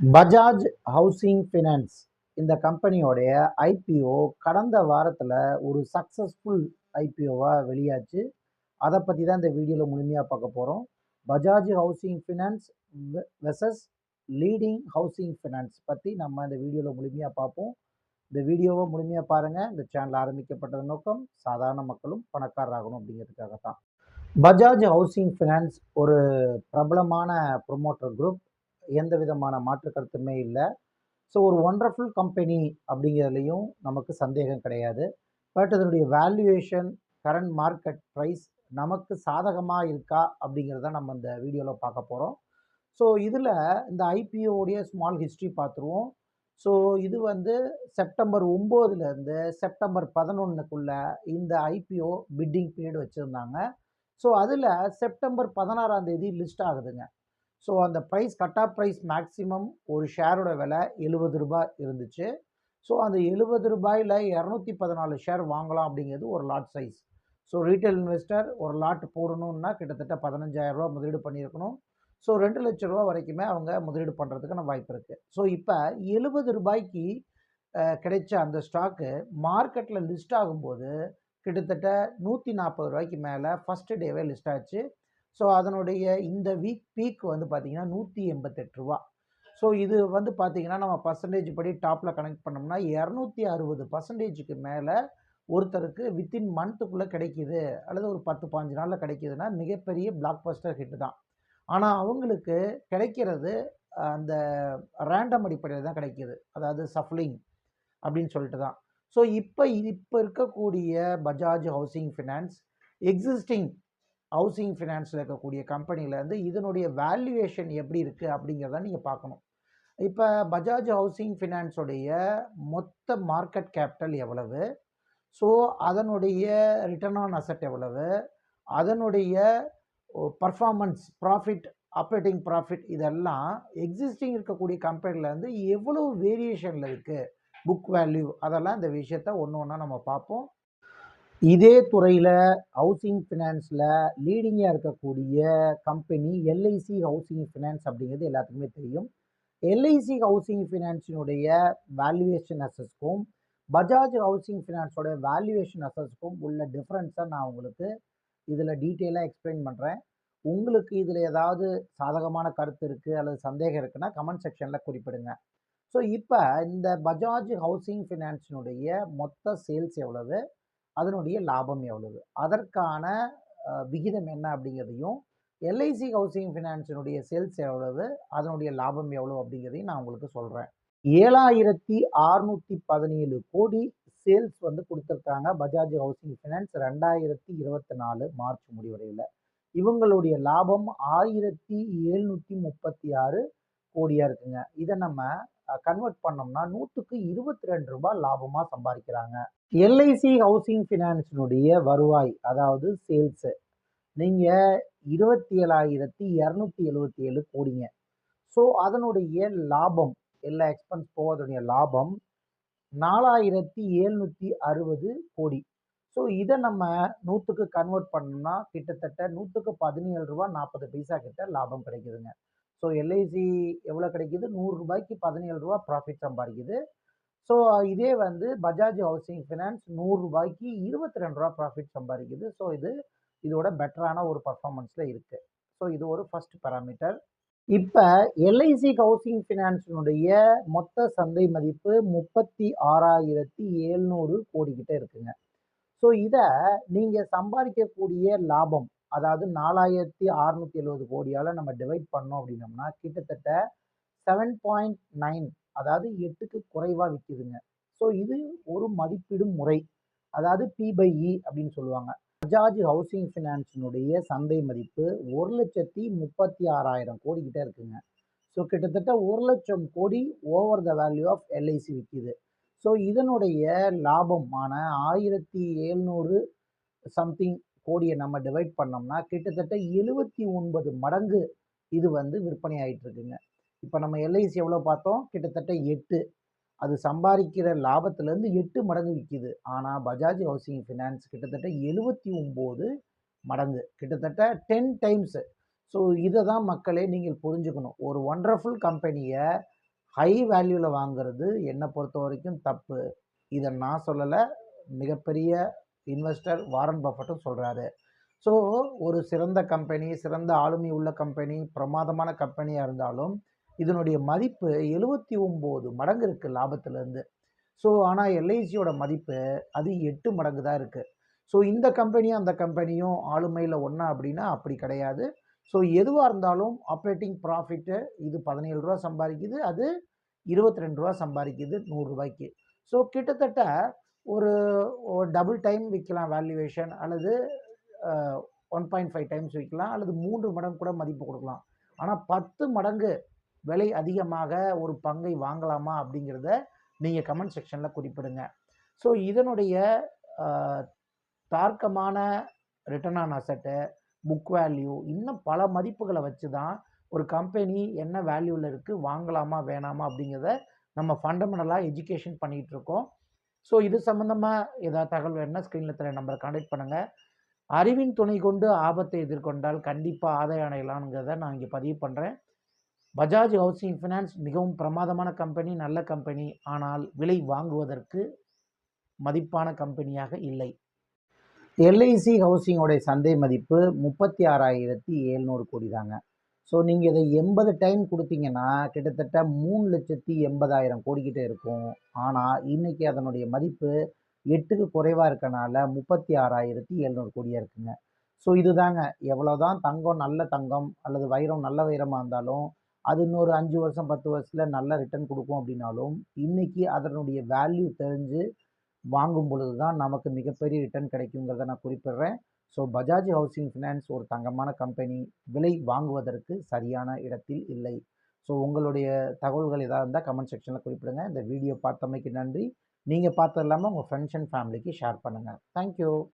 Bajaj housing finance. இந்த கம்பெனியோடைய IPO கடந்த வாரத்தில் ஒரு சக்ஸஸ்ஃபுல் ஐபிஓவாக வெளியாச்சு. அதை பற்றி தான் இந்த வீடியோவில் முழுமையாக பார்க்க போகிறோம் Bajaj housing finance versus leading housing finance பற்றி நம்ம இந்த வீடியோவில் முழுமையாக பார்ப்போம். இந்த வீடியோவை முழுமையாக பாருங்கள் இந்த சேனல் ஆரம்பிக்கப்பட்டது நோக்கம் சாதாரண மக்களும் பணக்காரராகணும் அப்படிங்கிறதுக்காக தான் பஜாஜ் ஹவுசிங் ஃபினான்ஸ் ஒரு பிரபலமான ப்ரொமோட்டர் குரூப். எந்த விதமான மாற்று கருத்துமே இல்லை. ஸோ ஒரு ஒண்டர்ஃபுல் கம்பெனி அப்படிங்கிறதுலையும் நமக்கு சந்தேகம் கிடையாது. பட் இதனுடைய வேல்யூவேஷன் கரண்ட் மார்க்கெட் ப்ரைஸ் நமக்கு சாதகமாக இருக்கா அப்படிங்கிறத நம்ம இந்த வீடியோவில் பார்க்க போகிறோம் ஸோ இதில் இந்த ஐபிஓடைய ஸ்மால் ஹிஸ்ட்ரி பார்த்துருவோம். ஸோ இது வந்து செப்டம்பர் ஒம்போதுலேருந்து செப்டம்பர் பதினொன்றுக்குள்ளே இந்த ஐபிஓ பிட்டிங் பீரியட் வச்சுருந்தாங்க. ஸோ அதில் செப்டம்பர் பதினாறாம் தேதி லிஸ்ட் ஆகுதுங்க. ஸோ அந்த price cut off price maximum ஒரு ஷேரோட விலை எழுபது ரூபாய் இருந்துச்சு. ஸோ அந்த எழுபது ரூபாயில் இரநூத்தி பதினாலு ஷேர் வாங்கலாம் அப்படிங்கிறது ஒரு lot size so retail investor ஒரு லாட் போடணுன்னா கிட்டத்தட்ட பதினஞ்சாயிரம் ரூபா முதலீடு பண்ணியிருக்கணும். ஸோ ரெண்டு லட்ச ரூபா வரைக்குமே அவங்க முதலீடு பண்ணுறதுக்கான வாய்ப்பு இருக்குது ஸோ இப்போ எழுபது ரூபாய்க்கு கிடைச்ச அந்த ஸ்டாக்கு மார்க்கெட்டில் லிஸ்ட் ஆகும்போது கிட்டத்தட்ட நூற்றி நாற்பது ரூபாய்க்கு மேலே ஃபஸ்ட்டு டேவே லிஸ்ட் ஆச்சு. ஸோ அதனுடைய இந்த வீக் பீக் வந்து பார்த்திங்கன்னா நூற்றி எண்பத்தெட்டு ரூபா. ஸோ இது வந்து பார்த்திங்கன்னா நம்ம பர்சன்டேஜ் படி டாப்பில் கனெக்ட் பண்ணோம்னா இரநூத்தி அறுபது பர்சன்டேஜுக்கு மேலே ஒருத்தருக்கு வித்தின் மந்த்துக்குள்ளே கிடைக்கிது. அல்லது ஒரு பத்து பாஞ்சு நாளில் கிடைக்கிதுன்னா மிகப்பெரிய பிளாக் பஸ்டர் ஹிட் தான். ஆனால் அவங்களுக்கு கிடைக்கிறது அந்த ரேண்டம் அடிப்படையில் தான் கிடைக்கிது. அதாவது சஃப்லிங் அப்படின்னு சொல்லிட்டு தான். ஸோ இப்போ இப்போ இருக்கக்கூடிய Bajaj housing finance existing housing ஃபினான்ஸில் இருக்கக்கூடிய கம்பெனிலேருந்து இதனுடைய வேல்யூவேஷன் எப்படி இருக்குது அப்படிங்கிறத நீங்கள் பார்க்கணும். இப்போ பஜாஜ் ஹவுசிங் ஃபினான்ஸுடைய மொத்த மார்க்கெட் கேபிட்டல் எவ்வளவு? ஸோ அதனுடைய ரிட்டர்ன் ஆன் அசட் எவ்வளவு? அதனுடைய பர்ஃபார்மன்ஸ் ப்ராஃபிட் ஆப்ரேட்டிங் ப்ராஃபிட் இதெல்லாம் எக்ஸிஸ்டிங் இருக்கக்கூடிய கம்பெனிலேருந்து எவ்வளவு வேரியேஷனில் இருக்குது புக் வேல்யூ அதெல்லாம் இந்த விஷயத்த ஒன்று ஒன்றா நம்ம பார்ப்போம். இதே துறையில் ஹவுசிங் ஃபினான்ஸில் லீடிங்காக இருக்கக்கூடிய கம்பெனி எல்ஐசி ஹவுசிங் ஃபினான்ஸ் அப்படிங்கிறது எல்லாத்துக்குமே தெரியும். எல்ஐசி ஹவுசிங் ஃபினான்ஸினுடைய வேல்யூவேஷன் அசஸ்க்கும் பஜாஜ் ஹவுசிங் ஃபினான்ஸோட வேல்யூவேஷன் அசஸ்க்கும் உள்ள டிஃப்ரென்ஸை நான் உங்களுக்கு இதில் டீட்டெயிலாக எக்ஸ்பிளைன் பண்ணுறேன் உங்களுக்கு இதில் ஏதாவது சாதகமான கருத்து இருக்குது அல்லது சந்தேகம் இருக்குன்னா கமெண்ட் செக்ஷனில் குறிப்பிடுங்க. ஸோ இப்போ இந்த பஜாஜ் ஹவுசிங் ஃபினான்ஸினுடைய மொத்த சேல்ஸ் எவ்வளவு? அதனுடைய லாபம் எவ்வளவு? அதற்கான விகிதம் என்ன அப்படிங்கிறதையும் எல்ஐசி ஹவுசிங் ஃபினான்ஸினுடைய சேல்ஸ் எவ்வளவு அதனுடைய லாபம் எவ்வளவு அப்படிங்கிறதையும் நான் உங்களுக்கு சொல்கிறேன் ஏழாயிரத்தி அறுநூற்றி பதினேழு கோடி சேல்ஸ் வந்து கொடுத்துருக்காங்க பஜாஜ் ஹவுசிங் ஃபினான்ஸ் ரெண்டாயிரத்தி இருபத்தி நாலு மார்ச் முடிவடையில். இவங்களுடைய லாபம் ஆயிரத்தி எழுநூற்றி முப்பத்தி ஆறு கோடியாக இருக்குங்க. இதை நம்ம கன்வெர்ட் பண்ணோம்னா நூற்றுக்கு இருபத்தி ரெண்டு ரூபாய் லாபமாக சம்பாதிக்கிறாங்க. எல்ஐசி ஹவுசிங் ஃபினான்ஸினுடைய வருவாய் அதாவது சேல்ஸு நீங்கள் இருபத்தி ஏழாயிரத்தி இரநூத்தி எழுபத்தி ஏழு கோடிங்க. ஸோ அதனுடைய லாபம் எல்லா எக்ஸ்பென்ஸ் போவதனுடைய லாபம் நாலாயிரத்தி எழுநூற்றி அறுபது கோடி. ஸோ இதை நம்ம நூற்றுக்கு கன்வெர்ட் பண்ணோம்னா கிட்டத்தட்ட நூற்றுக்கு பதினேழு ரூபா நாற்பது பைசா கிட்ட லாபம் கிடைக்குதுங்க. ஸோ எல்ஐசி எவ்வளோ கிடைக்குது? நூறு ரூபாய்க்கு பதினேழு ரூபா ப்ராஃபிட் சம்பாதிக்குது. ஸோ இதே வந்து பஜாஜ் ஹவுசிங் ஃபினான்ஸ் நூறு ரூபாய்க்கு இருபத்தி ரெண்டு ரூபா ப்ராஃபிட் சம்பாதிக்குது. ஸோ இது இதோட பெட்டரான ஒரு பர்ஃபார்மன்ஸில் இருக்குது ஸோ இது ஒரு ஃபஸ்ட் பேராமீட்டர் இப்போ எல்ஐசி ஹவுசிங் ஃபினான்ஸினுடைய மொத்த சந்தை மதிப்பு முப்பத்தி ஆறாயிரத்தி ஏழ்நூறு கோடிக்கிட்ட இருக்குங்க ஸோ இதை நீங்கள் சம்பாதிக்கக்கூடிய லாபம் அதாவது நாலாயிரத்தி அறுநூத்தி எழுபது கோடியால் நம்ம டிவைட் பண்ணோம் அப்படின்னோம்னா கிட்டத்தட்ட செவன் பாயிண்ட் நைன் அதாவது எட்டுக்கு குறைவாக விற்கிதுங்க ஸோ இது ஒரு மதிப்பிடும் முறை. அதாவது பி பை இ அப்படின்னு சொல்லுவாங்க. பஜாஜ் ஹவுசிங் ஃபினான்ஸினுடைய சந்தை மதிப்பு ஒரு லட்சத்தி முப்பத்தி ஆறாயிரம் கோடி கிட்ட இருக்குங்க. ஸோ கிட்டத்தட்ட ஒரு லட்சம் கோடி over the value of LIC விற்கிது ஸோ இதனுடைய லாபமான ஆயிரத்தி எழுநூறு சம்திங் கோடியை நம்ம டிவைட் பண்ணோம்னா கிட்டத்தட்ட எழுபத்தி ஒன்பது மடங்கு இது வந்து விற்பனை ஆகிட்டு இருக்குங்க இப்போ நம்ம எல்ஐசி எவ்வளோ பார்த்தோம்? கிட்டத்தட்ட எட்டு. அது சம்பாதிக்கிற லாபத்துலேருந்து எட்டு மடங்கு விற்கிது ஆனால் பஜாஜ் ஹவுசிங் ஃபினான்ஸ் கிட்டத்தட்ட எழுபத்தி ஒம்பது மடங்கு. கிட்டத்தட்ட டென் டைம்ஸு ஸோ இதை தான் மக்களே நீங்கள் புரிஞ்சுக்கணும். ஒரு ஒண்டர்ஃபுல் கம்பெனியை ஹை வேல்யூவில் வாங்குறது பொறுத்த வரைக்கும் தப்பு. இதை நான் சொல்லலை. மிகப்பெரிய இன்வெஸ்டர் வாரன் பஃபட்டும் சொல்கிறாரு ஸோ, ஒரு சிறந்த கம்பெனி, சிறந்த ஆளுமை உள்ள கம்பெனி, பிரமாதமான கம்பெனியாக இருந்தாலும், இதனுடைய மதிப்பு 79 மடங்கு இருக்குது லாபத்திலருந்து. ஸோ, ஆனால் எல்ஐசியோட மதிப்பு அது எட்டு மடங்கு தான் இருக்குது ஸோ, இந்த கம்பெனியும், அந்த கம்பெனியும் ஆளுமையில் ஒன்றா அப்படின்னா அப்படி கிடையாது. ஸோ, எதுவாக இருந்தாலும் ஆப்ரேட்டிங் ப்ராஃபிட்டு இது பதினேழு ரூபா சம்பாதிக்குது அது ரூ. 22 சம்பாரிக்குது ரூ. 100க்கு. ஸோ, கிட்டத்தட்ட ஒரு டபுள் டைம் விற்கலாம் வேல்யூவேஷன் அல்லது ஒன் பாயிண்ட் ஃபைவ் டைம்ஸ் விற்கலாம் அல்லது மூன்று மடங்கு கூட மதிப்பு கொடுக்கலாம் ஆனால் பத்து மடங்கு விலை அதிகமாக ஒரு பங்கை வாங்கலாமா? அப்படிங்கிறத நீங்கள் கமெண்ட் செக்ஷனில் குறிப்பிடுங்க. ஸோ, இதனுடைய தார்க்கமான return on asset, book value இன்னும் பல மதிப்புகளை வச்சு தான் ஒரு கம்பெனி என்ன வேல்யூவில் இருக்குது வாங்கலாமா? வேணாமா? அப்படிங்கிறத நம்ம ஃபண்டமெண்டலாக எஜுகேஷன் பண்ணிகிட்ருக்கோம் இருக்கோம். ஸோ, இது சம்மந்தமாக ஏதாவது தகவல் வேணும்னா ஸ்க்ரீன்ல தர நம்பரை கான்டாக்ட் பண்ணுங்கள் அறிவின் துணை கொண்டு ஆபத்தை எதிர்கொண்டால் கண்டிப்பாக ஆதாயம் அடையலாம்ங்கிறத நான் இங்கே பதிவு பண்ணுறேன் பஜாஜ் ஹவுசிங் ஃபினான்ஸ் மிகவும் பிரமாதமான கம்பெனி, நல்ல கம்பெனி. ஆனால் விலை வாங்குவதற்கு மதிப்பான கம்பெனியாக இல்லை. எல்ஐசி ஹவுசிங்கோடைய சந்தை மதிப்பு 36,700 கோடி தாங்க. ஸோ, நீங்கள் இதை எண்பது டைம் கொடுத்தீங்கன்னா கிட்டத்தட்ட மூணு லட்சத்தி எண்பதாயிரம் கோடிக்கிட்ட இருக்கும். ஆனால் இன்றைக்கி அதனுடைய மதிப்பு எட்டுக்கு குறைவாக இருக்கனால முப்பத்தி ஆறாயிரத்தி எழுநூறு கோடியாக இருக்குங்க. ஸோ, இதுதாங்க எவ்வளோதான் தங்கம் நல்ல தங்கம் அல்லது வைரம் நல்ல வைரமாக இருந்தாலும், அது இன்னொரு அஞ்சு வருஷம், பத்து வருஷத்தில் நல்ல ரிட்டர்ன் கொடுக்கும் அப்படின்னாலும், இன்றைக்கி அதனுடைய வேல்யூ தெரிஞ்சு வாங்கும் பொழுது தான் நமக்கு மிகப்பெரிய ரிட்டர்ன் கிடைக்குங்கிறத நான் குறிப்பிடுறேன். ஸோ, பஜாஜ் ஹவுசிங் ஃபினான்ஸ் ஒரு தங்கமான கம்பெனி. விலை வாங்குவதற்கு சரியான இடத்தில் இல்லை. ஸோ, உங்களுடைய தகவல்கள் ஏதாவது இருந்தால் கமெண்ட் செக்ஷனில் குறிப்பிடுங்க. இந்த வீடியோ பார்த்தமைக்கு நன்றி. நீங்கள் பார்த்தது இல்லாமல் உங்கள் ஃப்ரெண்ட்ஸ் அண்ட் ஃபேமிலிக்கு ஷேர் பண்ணுங்க. Thank you.